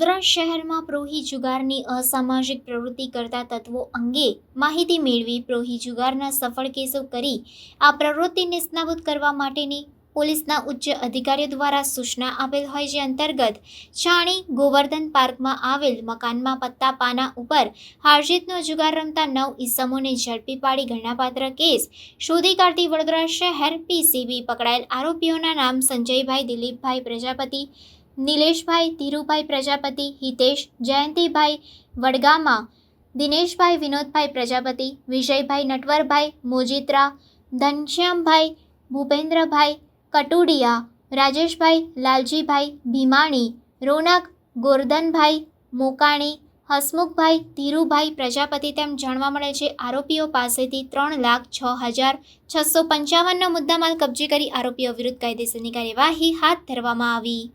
વડોદરા શહેરમાં પ્રોહી જુગારની અસામાજિક પ્રવૃત્તિ કરતા તત્વો અંગે માહિતી મેળવી પ્રોહી જુગારના સફળ કેસો કરી આ પ્રવૃત્તિ નિષ્ણાબૂદ કરવા માટેની પોલીસના ઉચ્ચ અધિકારીઓ દ્વારા સૂચના આપેલ હોય જે અંતર્ગત છાણી ગોવર્ધન પાર્કમાં આવેલ મકાનમાં પત્તા પાના ઉપર હારજીતનો જુગાર રમતા નવ ઈસમોને ઝડપી પાડી ઘણાપાત્ર કેસ શોધી કાઢતી વડોદરા શહેર પીસીબી પકડાયેલ આરોપીઓના નામ સંજયભાઈ દિલીપભાઈ પ્રજાપતિ નિલેશભાઈ ધીરુભાઈ પ્રજાપતિ, હિતેશ જયંતિભાઈ વડગામા, દિનેશભાઈ વિનોદભાઈ પ્રજાપતિ, વિજયભાઈ નટવરભાઈ, મોજીત્રા, ધનશ્યામભાઈ, ભૂપેન્દ્રભાઈ કટુડિયા, રાજેશભાઈ લાલજીભાઈ ભીમાણી, રોનક ગોરધનભાઈ મોકાણી, હસમુખભાઈ ધીરુભાઈ પ્રજાપતિ તેમ જાણવા મળે છે. આરોપીઓ પાસેથી ત્રણ લાખ છ હજાર છસો પંચાવનનો મુદ્દામાલ કબજે કરી આરોપીઓ વિરુદ્ધ કાયદેસરની કાર્યવાહી હાથ ધરવામાં આવી.